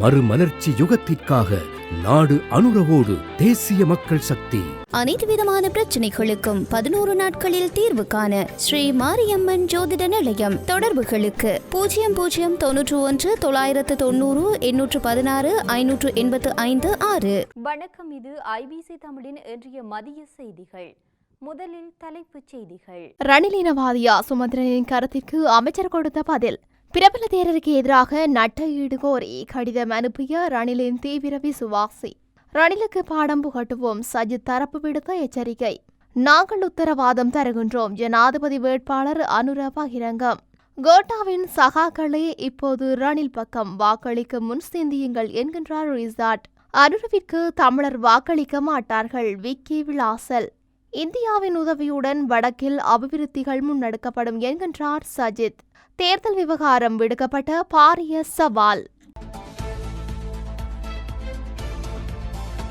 மறுமலர்ச்சி யுகத்திற்காக நாடு அனுரவோடு தேசிய மக்கள் சக்தி. அனைத்து விதமான பிரச்சனைகளுக்கும் பதினோரு நாட்களில் தீர்வு காண ஸ்ரீ மாரியம்மன் ஜோதிட நிலையம் தொடர்புகளுக்கு. பூஜ்ஜியம் பூஜ்ஜியம் தொன்னூற்று ஒன்று தொள்ளாயிரத்து தொண்ணூறு எண்ணூற்று பதினாறு ஐநூற்று எண்பத்து ஐந்து ஆறு. வணக்கம் இது ஐபிசி தமிழின் இன்றைய மதிய செய்திகள். முதலில் தலைப்புச் செய்திகள். ரணிலினவாதியா சுமந்திரனின் கருத்திற்கு அமைச்சர் கொடுத்த பதில். பிரபல தேரருக்கு எதிராக நட்ட கோரி கடிதம் அனுப்பிய ரணிலின் தீவிர விசுவாசி ரணிலுக்கு பாடம் புகட்டுவோம். சஜித் தரப்பு விடுத்த எச்சரிக்கை. நாங்கள் உத்தரவாதம் தருகின்றோம். ஜனாதிபதி வேட்பாளர் அனுர பகிரங்கம். கோட்டாவின் சகாக்களே இப்போது ரணில் பக்கம். வாக்களிக்க முன் சிந்தியுங்கள் என்கின்றார் ரிசார்ட் அனுரவிற்கு தமிழர் வாக்களிக்க மாட்டார்கள். விக்கி விலாசல் இந்தியாவின் உதவியுடன் வடக்கில் அபிவிருத்திகள் முன்னெடுக்கப்படும் என்கின்றார் சஜித். தேர்தல் விவகாரம் விடுக்கப்பட்ட பாரிய சவால்.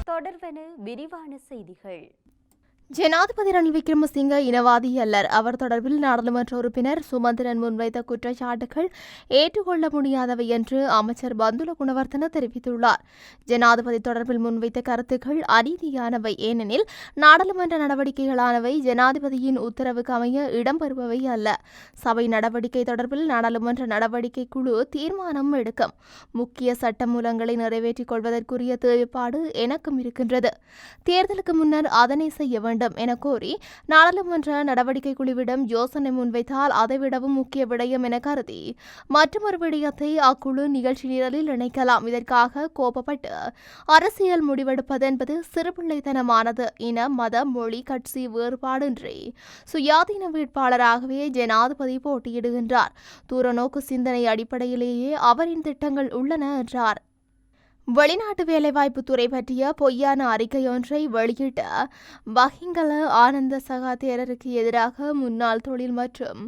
தொடர்வன விரிவான செய்திகள். ஜனாதிபதி ரணில் விக்ரமசிங்க இனவாதி அல்லர். அவர் தொடர்பில் நாடாளுமன்ற உறுப்பினர் சுமந்திரன் முன்வைத்த குற்றச்சாட்டுகள் ஏற்றுக்கொள்ள முடியாதவை என்று அமைச்சர் பந்துல குணவர்த்தன தெரிவித்துள்ளார். ஜனாதிபதி தொடர்பில் முன்வைத்த கருத்துக்கள் அநீதியானவை. ஏனெனில் நாடாளுமன்ற நடவடிக்கைகளானவை ஜனாதிபதியின் உத்தரவுக்கு அமைய இடம்பெறுபவை அல்ல. சபை நடவடிக்கை தொடர்பில் நாடாளுமன்ற நடவடிக்கை குழு தீர்மானம் எடுக்கும். முக்கிய சட்டமூலங்களை நிறைவேற்றிக் கொள்வதற்குரிய தேவைப்பாடு எனக்கும் இருக்கின்றது. தேர்தலுக்கு முன்னர் அதனை செய்ய வேண்டும். என கூறி நாடாளுமன்ற நடவடிக்கை குழுவிடம் யோசனை முன்வைத்தால் அதைவிடவும் முக்கிய விடயம் என கருதி மற்றொரு விடயத்தை அக்குழு நிகழ்ச்சி நிரலில் இணைக்கலாம். இதற்காக கோபப்பட்டு அரசியல் முடிவெடுப்பது என்பது சிறுபிள்ளைத்தனமானது இன மத மொழி கட்சி வேறுபாடின்றி சுயாதீன வேட்பாளராகவே ஜனாதிபதி போட்டியிடுகின்றார். தூரநோக்கு சிந்தனை அடிப்படையிலேயே அவரின் திட்டங்கள் உள்ளன என்றார். வெளிநாட்டு வேலைவாய்ப்பு துறை பற்றிய பொய்யான அறிக்கை ஒன்றை வெளியிட்ட பஹிங்கல ஆனந்த சகா தேரருக்கு எதிராக முன்னாள் தொழில் மற்றும்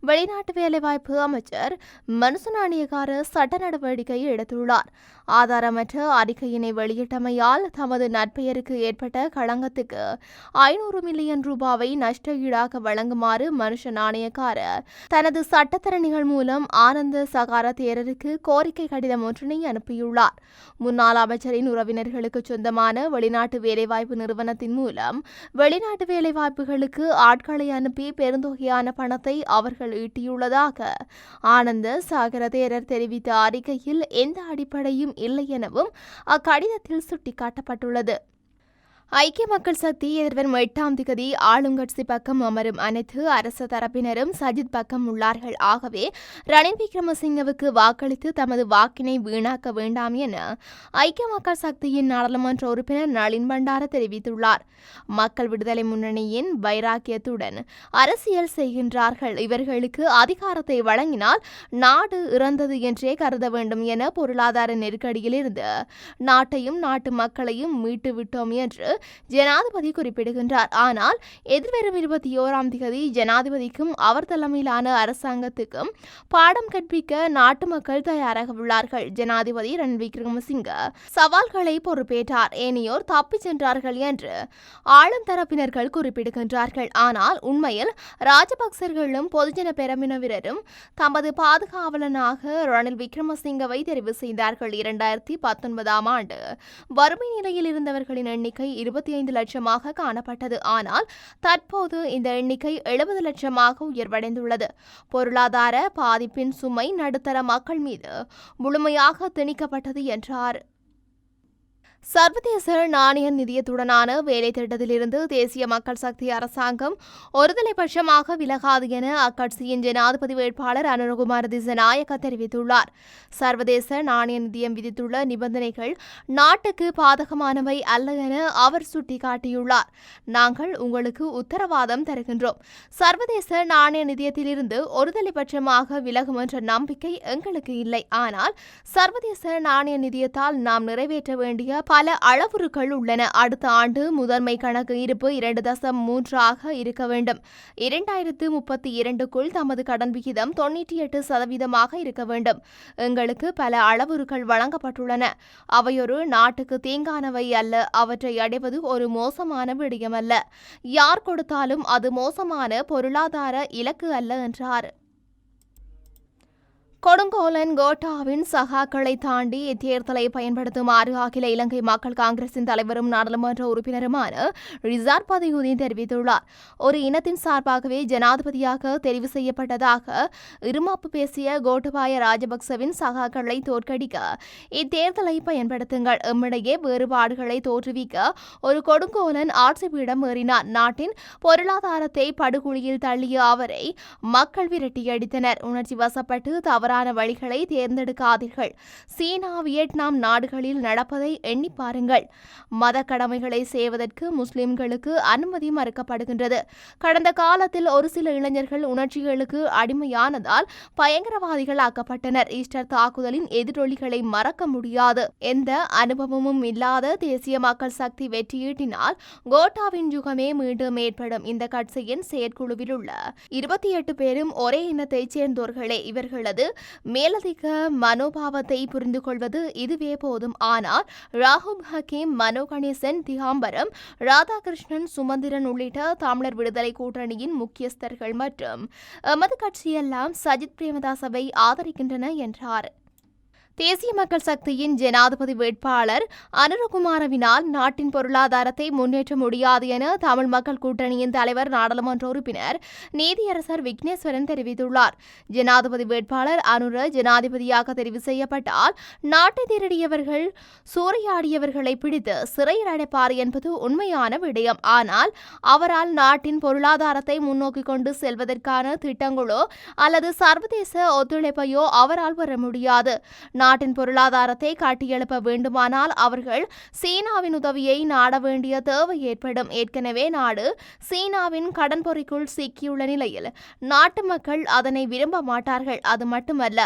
வெளிநாட்டு வேலைவாய்ப்பு அமைச்சர் மனுசநாணியக்கார சட்ட நடவடிக்கை எடுத்துள்ளார். ஆதாரமற்ற அறிக்கையினை வெளியிட்டமையால் தமது நற்பெயருக்கு ஏற்பட்ட களங்கத்துக்கு ஐநூறு மில்லியன் ரூபாவை நஷ்ட ஈடாக வழங்குமாறு மனுஷ நாணயக்கார தனது சட்டத்தரணிகள் மூலம் ஆனந்த சகார தேரருக்கு கோரிக்கை கடிதம் ஒன்றினை அனுப்பியுள்ளார். முன்னாள் அமைச்சரின் உறவினர்களுக்கு சொந்தமான வெளிநாட்டு வேலைவாய்ப்பு நிறுவனத்தின் மூலம் வெளிநாட்டு வேலைவாய்ப்புகளுக்கு ஆட்களை அனுப்பி பெருந்தொகையான பணத்தை அவர்கள் ஈட்டியுள்ளதாக ஆனந்த சாகரதேரர் தெரிவித்த அறிக்கையில் எந்த அடிப்படையும் இல்லை எனவும் அக்கடிதத்தில் சுட்டிக்காட்டப்பட்டுள்ளது. ஐக்கிய மக்கள் சக்தி எதிர்வரும் எட்டாம் திகதி ஆளுங்கட்சி பக்கம் அமரும் அனைத்து அரசு தரப்பினரும் சஜித் பக்கம் உள்ளார்கள். ஆகவே ரணில் விக்ரமசிங்கவுக்கு வாக்களித்து தமது வாக்கினை வீணாக்க வேண்டாம் என ஐக்கிய மக்கள் சக்தியின் நாடாளுமன்ற உறுப்பினர் நளின் பண்டார தெரிவித்துள்ளார். மக்கள் விடுதலை முன்னணியின் வைராக்கியத்துடன் அரசியல் செய்கின்றார்கள். இவர்களுக்கு அதிகாரத்தை வழங்கினால் நாடு இறந்தது என்றே கருத வேண்டும் என பொருளாதார நெருக்கடியிலிருந்து நாட்டையும் நாட்டு மக்களையும் மீட்டு விட்டோம் என்று ஜனாதிபதி குறிப்பிடுகின்றார். ஆனால் எதிர்வரும் இருபத்தி ஓராம் தேதி ஜனாதிபதிக்கும் அவர் தலைமையிலான அரசாங்கத்துக்கும் பாடம் கற்பிக்க நாட்டு மக்கள் தயாராக உள்ளார்கள். ஜனாதிபதி ரணில் விக்ரமசிங்க சவால்களை பொறுப்பேற்றார். ஏனையோர் தப்பிச் சென்றார்கள் என்று ஆளும் தரப்பினர்கள் குறிப்பிடுகின்றார்கள். ஆனால் உண்மையில் ராஜபக்சர்களும் பொதுஜன பெரமினவினரும் தமது பாதுகாவலனாக ரணில் விக்ரமசிங்கவை தெரிவு செய்தார்கள். இரண்டாயிரத்தி பத்தொன்பதாம் ஆண்டு வறுமை நிலையில் இருந்தவர்களின் எண்ணிக்கை இருபத்தி ஐந்து லட்சமாக காணப்பட்டது. ஆனால் தற்போது இந்த எண்ணிக்கை எழுபது லட்சமாக உயர்வடைந்துள்ளது. பொருளாதார பாதிப்பின் சுமை நடுத்தர மக்கள் மீது முழுமையாக திணிக்கப்பட்டது என்றார். சர்வதேச நாணய நிதியத்துடனான வேலை திட்டத்திலிருந்து தேசிய மக்கள் சக்தி அரசாங்கம் ஒருதலைபட்சமாக விலகாது என அக்கட்சியின் ஜனாதிபதி வேட்பாளர் அனுரகுமார் திசநாயக்க தெரிவித்துள்ளார். சர்வதேச நாணய நிதியம் விதித்துள்ள நிபந்தனைகள் நாட்டுக்கு பாதகமானவை அல்ல என அவர் சுட்டிக்காட்டியுள்ளார். நாங்கள் உங்களுக்கு உத்தரவாதம் தருகின்றோம். சர்வதேச நாணய நிதியத்திலிருந்து ஒருதலைபட்சமாக விலகும் என்ற நம்பிக்கை எங்களுக்கு இல்லை. ஆனால் சர்வதேச நாணய நிதியத்தால் நாம் நிறைவேற்ற வேண்டிய பல அளவுருக்கள் உள்ளன. அடுத்த ஆண்டு முதன்மை கணக்கு இருப்பு இரண்டு தசம் மூன்றாக இருக்க வேண்டும். இரண்டாயிரத்து முப்பத்தி இரண்டுக்குள் தமது கடன் விகிதம் தொண்ணூற்றி எட்டு சதவீதமாக இருக்க வேண்டும். எங்களுக்கு பல அளவுருக்கள் வழங்கப்பட்டுள்ளன. அவையொரு நாட்டுக்கு தீங்கானவை அல்ல. அவற்றை அடைவது ஒரு மோசமான விடயம் அல்ல யார் கொடுத்தாலும் அது மோசமான பொருளாதார இலக்கு அல்ல என்றார். கொடுங்கோலன் கோட்டாவின் சகாக்களை தாண்டி இத்தேர்தலை பயன்படுத்துமாறு அகில இலங்கை மக்கள் காங்கிரசின் தலைவரும் நாடாளுமன்ற உறுப்பினருமான ரிசார் பதியுதீன் தெரிவித்துள்ளார். ஒரு இனத்தின் சார்பாகவே ஜனாதிபதியாக தெரிவு செய்யப்பட்டதாக இருமாப்பு பேசிய கோட்டபாய ராஜபக்சவின் சகாக்களை தோற்கடிக்க இத்தேர்தலை பயன்படுத்துங்கள். எம்மிடையே வேறுபாடுகளை தோற்றுவிக்க ஒரு கொடுங்கோலன் ஆட்சி பீடம் ஏறினார். நாட்டின் பொருளாதாரத்தை படுகுழியில் தள்ளிய அவரை மக்கள் விரட்டியடித்தனர். உணர்ச்சி வசப்பட்டு தவறான வழிகளை தேர்ந்தெடுக்காதீர்கள். சீனா வியட்நாம் நாடுகளில் நடப்பதை எண்ணி பாருங்கள். மத கடமைகளை செய்வதற்கு முஸ்லிம்களுக்கு அனுமதி மறுக்கப்படுகின்றது. கடந்த காலத்தில் ஒரு சில இளைஞர்கள் உணர்ச்சிகளுக்கு அடிமையானதால் பயங்கரவாதிகள் ஆக்கப்பட்டனர் ஈஸ்டர் தாக்குதலின் எதிரொலிகளை மறக்க முடியாது. எந்த அனுபவமும் இல்லாத தேசிய மக்கள் சக்தி வெற்றியீட்டினால் கோட்டாவின் யுகமே மீண்டும் ஏற்படும். இந்த கட்சியின் செயற்குழுவில் உள்ள இருபத்தி எட்டு பேரும் ஒரே இனத்தைச் சேர்ந்தோர்களே. இவர்களது மேலதிக மனோபாவத்தை புரிந்து கொள்வது இதுவே போதும். ஆனால் ராகுல் ஹக்கீம் மனோ கணேசன் திகாம்பரம் ராதாகிருஷ்ணன் சுமந்திரன் உள்ளிட்ட தமிழர் விடுதலை கூட்டணியின் முக்கியஸ்தர்கள் மற்றும் எமது கட்சியெல்லாம் சஜித் பிரேமதாசவை ஆதரிக்கின்றன என்றார். தேசிய மக்கள் சக்தியின் ஜனாதிபதி வேட்பாளர் அனுரகுமாரவினால் நாட்டின் பொருளாதாரத்தை முன்னேற்ற முடியாது என தமிழ் மக்கள் கூட்டணியின் தலைவர் நாடாளுமன்ற உறுப்பினர் நீதியரசர் விக்னேஸ்வரன் தெரிவித்துள்ளார். ஜனாதிபதி வேட்பாளர் அனுர ஜனாதிபதியாக தெரிவு செய்யப்பட்டால் நாட்டை திருடியவர்கள் சூறையாடியவர்களை பிடித்து சிறையில் அடைப்பார் என்பது உண்மையான விடயம். ஆனால் அவரால் நாட்டின் பொருளாதாரத்தை முன்னோக்கி கொண்டு செல்வதற்கான திட்டங்களோ அல்லது சர்வதேச ஒத்துழைப்பையோ அவரால் பெற முடியாது. நாட்டின் பொருளாதாரத்தை கட்டியெழுப்ப வேண்டுமானால் அவர்கள் சீனாவின் உதவியை நாட வேண்டிய தேவை ஏற்படும். ஏற்கனவே நாடு சீனாவின் கடன் பொறிக்குள் சிக்கியுள்ள நிலையில் நாட்டு மக்கள் அதனை விரும்ப மாட்டார்கள். அது மட்டுமல்ல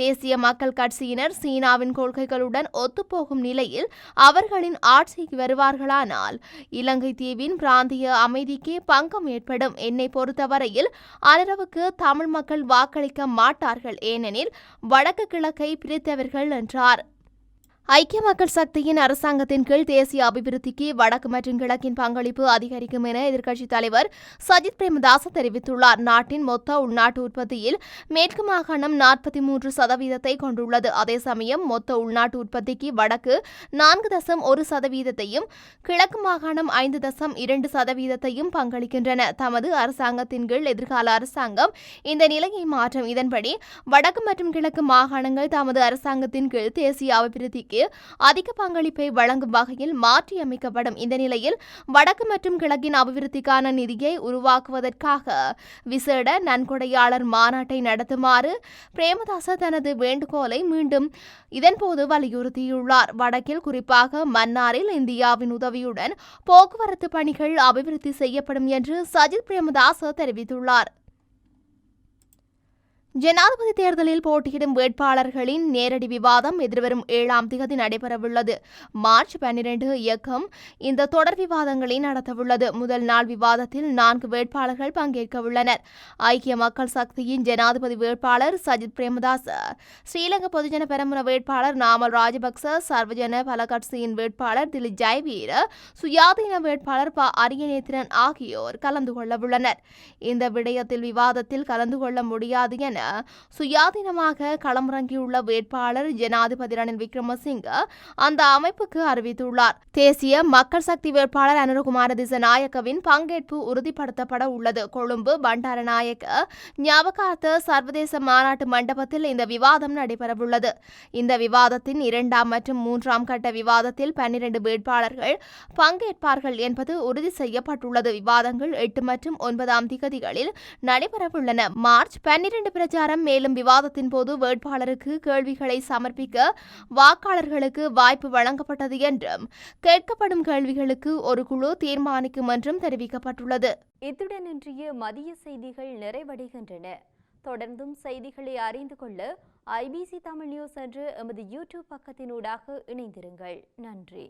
தேசிய மக்கள் கட்சியினர் சீனாவின் கொள்கைகளுடன் ஒத்துப்போகும் நிலையில் அவர்களின் ஆட்சிக்கு வருவார்களானால் இலங்கை தீவின் பிராந்திய அமைதிக்கு பங்கம் ஏற்படும். என்னை பொறுத்தவரையில் அளவுக்கு தமிழ் மக்கள் வாக்களிக்க மாட்டார்கள். ஏனெனில் வடக்கு கிழக்கை அவர்கள் என்றார். ஐக்கிய மக்கள் சக்தியின் அரசாங்கத்தின் கீழ் தேசிய அபிவிருத்திக்கு வடக்கு மற்றும் கிழக்கின் பங்களிப்பு அதிகரிக்கும் என எதிர்க்கட்சித் தலைவர் சஜித் பிரேமதாச தெரிவித்துள்ளார். நாட்டின் மொத்த உள்நாட்டு உற்பத்தியில் மேற்கு மாகாணம் நாற்பத்தி மூன்று சதவீதத்தை கொண்டுள்ளது. அதே சமயம் மொத்த உள்நாட்டு உற்பத்திக்கு வடக்கு நான்கு தசம் ஒரு சதவீதத்தையும் கிழக்கு மாகாணம் ஐந்து தசம் இரண்டு சதவீதத்தையும் பங்களிக்கின்றன. தமது அரசாங்கத்தின் கீழ் எதிர்கால அரசாங்கம் இந்த நிலையை மாற்றும். இதன்படி வடக்கு மற்றும் கிழக்கு மாகாணங்கள் தமது அரசாங்கத்தின் கீழ் தேசிய அபிவிருத்திக்கு அதிக பங்களிப்பை வழங்கும் வகையில் மாற்றியமைக்கப்படும் இந்த நிலையில் வடக்கு மற்றும் கிழக்கின் அபிவிருத்திக்கான நிதியை உருவாக்குவதற்காக விசேட நன்கொடையாளர் மாநாட்டை நடத்துமாறு பிரேமதாச தனது வேண்டுகோளை மீண்டும் இதன்போது வலியுறுத்தியுள்ளார். வடக்கில் குறிப்பாக மன்னாரில் இந்தியாவின் உதவியுடன் போக்குவரத்து பணிகள் அபிவிருத்தி செய்யப்படும் என்று சஜித் பிரேமதாச தெரிவித்துள்ளார். ஜனாதிபதி தேர்தலில் போட்டியிடும் வேட்பாளர்களின் நேரடி விவாதம் எதிர்வரும் ஏழாம் திகதி நடைபெறவுள்ளது. மார்ச் பன்னிரண்டு இயக்கம் இந்த தொடர் விவாதங்களை நடத்தவுள்ளது. முதல் நாள் விவாதத்தில் நான்கு வேட்பாளர்கள் பங்கேற்க உள்ளனர். ஐக்கிய மக்கள் சக்தியின் ஜனாதிபதி வேட்பாளர் சஜித் பிரேமதாஸ் ஸ்ரீலங்கா பொதுஜன பெரமுன வேட்பாளர் நாமல் ராஜபக்ச சர்வஜன பல கட்சியின் வேட்பாளர் திலீப் ஜெய்வீர சுயாதீன வேட்பாளர் ப. அரியநேத்திரன் ஆகியோர் கலந்து கொள்ளவுள்ளனர் இந்த விடயத்தில் விவாதத்தில் கலந்து கொள்ள முடியாது என என சுயாதீனமாக களமிறங்கியுள்ள வேட்பாளர் ஜனாதிபதி ரணில் விக்ரமசிங்க அந்த அமைப்புக்கு அறிவித்துள்ளார். தேசிய மக்கள் சக்தி வேட்பாளர் அனுரகுமார திசநாயக்கவின் பங்கேற்பு உறுதிப்படுத்தப்பட உள்ளது. கொழும்பு பண்டாரநாயக்க ஞாபகார்த்த சர்வதேச மாநாட்டு மண்டபத்தில் இந்த விவாதம் நடைபெறவுள்ளது. இந்த விவாதத்தின் இரண்டாம் மற்றும் மூன்றாம் கட்ட விவாதத்தில் பன்னிரண்டு வேட்பாளர்கள் பங்கேற்பார்கள் என்பது உறுதி செய்யப்பட்டுள்ளது. விவாதங்கள் எட்டு மற்றும் ஒன்பதாம் திகதிகளில் நடைபெறவுள்ளன. மார்ச் பன்னிரண்டு பிரச்சாரம் மேலும் விவாதத்தின் போது வேட்பாளருக்கு கேள்விகளை சமர்ப்பிக்க வாக்காளர்களுக்கு வாய்ப்பு வழங்கப்பட்டது என்றும் கேட்கப்படும் கேள்விகளுக்கு ஒரு குழு தீர்மானிக்கும் என்றும் தெரிவிக்கப்பட்டுள்ளது. இத்துடன் இன்றைய மதிய செய்திகள் நிறைவடைகின்றன. தொடர்ந்தும் செய்திகளை அறிந்து கொள்ள ஐபிசி தமிழ் நியூஸ் என்று எமது யூடியூப் பக்கத்தினூடாக இணைந்திருங்கள். நன்றி.